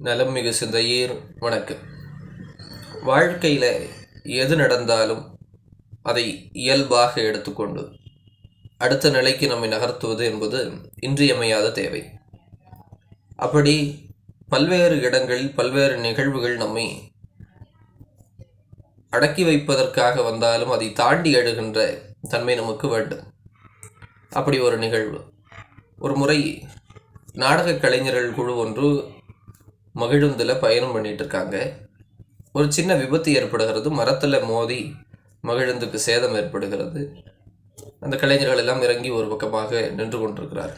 நலம் மிகு சிந்தையீர். வணக்கம் வாழ்க்கையில் எது நடந்தாலும் அதை இயல்பாக எடுத்துக்கொண்டு அடுத்த நிலைக்கு நம்மை நகர்த்துவது என்பது இன்றியமையாத தேவை. அப்படி பல்வேறு இடங்களில் பல்வேறு நிகழ்வுகள் நம்மை அடக்கி வைப்பதற்காக வந்தாலும் அதை தாண்டி எழுகின்ற தன்மை நமக்கு வேண்டும். அப்படி ஒரு நிகழ்வு. ஒரு முறை நாடக கலைஞர்கள் குழு ஒன்று மகிழுந்தில் பயணம் பண்ணிட்டு இருக்காங்க ஒரு சின்ன விபத்து ஏற்படுகிறது மரத்தில் மோதி மகிழுந்துக்கு சேதம் ஏற்படுகிறது. அந்த கலைஞர்கள் எல்லாம் இறங்கி ஒரு பக்கமாக நின்று கொண்டிருக்கிறார்.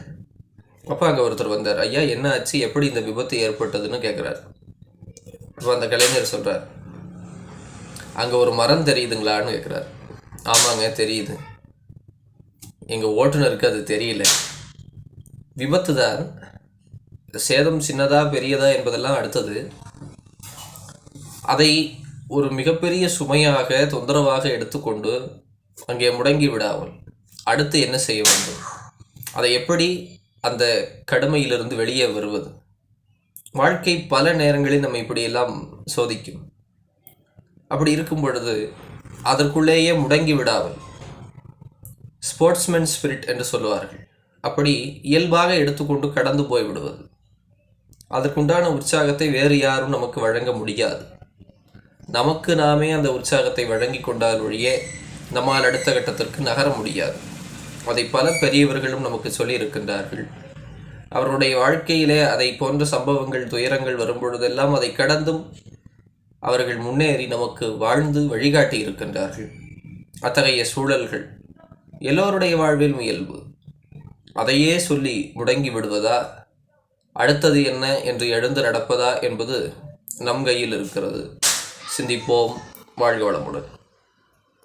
அப்போ அங்கே ஒருத்தர் வந்தார் ஐயா என்ன ஆச்சு? எப்படி இந்த விபத்து ஏற்பட்டதுன்னு கேட்குறாரு அப்போ அந்த கலைஞர் சொல்கிறார் அங்கே ஒரு மரம் தெரியுதுங்களான்னு கேட்குறாரு ஆமாங்க தெரியுது. எங்கள் ஓட்டுநருக்கு அது தெரியல. விபத்து தான் சேதம் சின்னதா பெரியதா என்பதெல்லாம் அடுத்தது. அதை ஒரு மிகப்பெரிய சுமையாக தொந்தரவாக எடுத்துக்கொண்டு அங்கே முடங்கி விடாமல் அடுத்து என்ன செய்ய வேண்டும்? அதை எப்படி அந்த கடுமையிலிருந்து வெளியே வருவது? வாழ்க்கை பல நேரங்களில் நம்ம இப்படியெல்லாம் சோதிக்கும். அப்படி இருக்கும் பொழுது அதற்குள்ளேயே முடங்கி விடாமல் ஸ்போர்ட்ஸ்மேன் ஸ்பிரிட் என்று சொல்லுவார்கள். அப்படி இயல்பாக எடுத்துக்கொண்டு கடந்து போய் விடுவது அதற்குண்டான உற்சாகத்தை வேறு யாரும் நமக்கு வழங்க முடியாது. நமக்கு நாமே அந்த உற்சாகத்தை வழங்கி கொண்டால் ஒழியே நம்மால் அடுத்த கட்டத்திற்கு நகர முடியாது. அதை பல பெரியவர்களும் நமக்கு சொல்லியிருக்கின்றார்கள். அவருடைய வாழ்க்கையிலே அதை போன்ற சம்பவங்கள் துயரங்கள் வரும்பொழுதெல்லாம் அதை கடந்தும் அவர்கள் முன்னேறி நமக்கு வாழ்ந்து வழிகாட்டி இருக்கின்றார்கள். அத்தகைய சூழல்கள் எல்லோருடைய வாழ்வில் இயல்பு. அதையே சொல்லி முடங்கி விடுவதா? அடுத்தது என்ன என்று எழுந்து நடப்பதா என்பது நம் கையில் இருக்கிறது. சிந்திப்போம். வாழ்க வளமுடன்.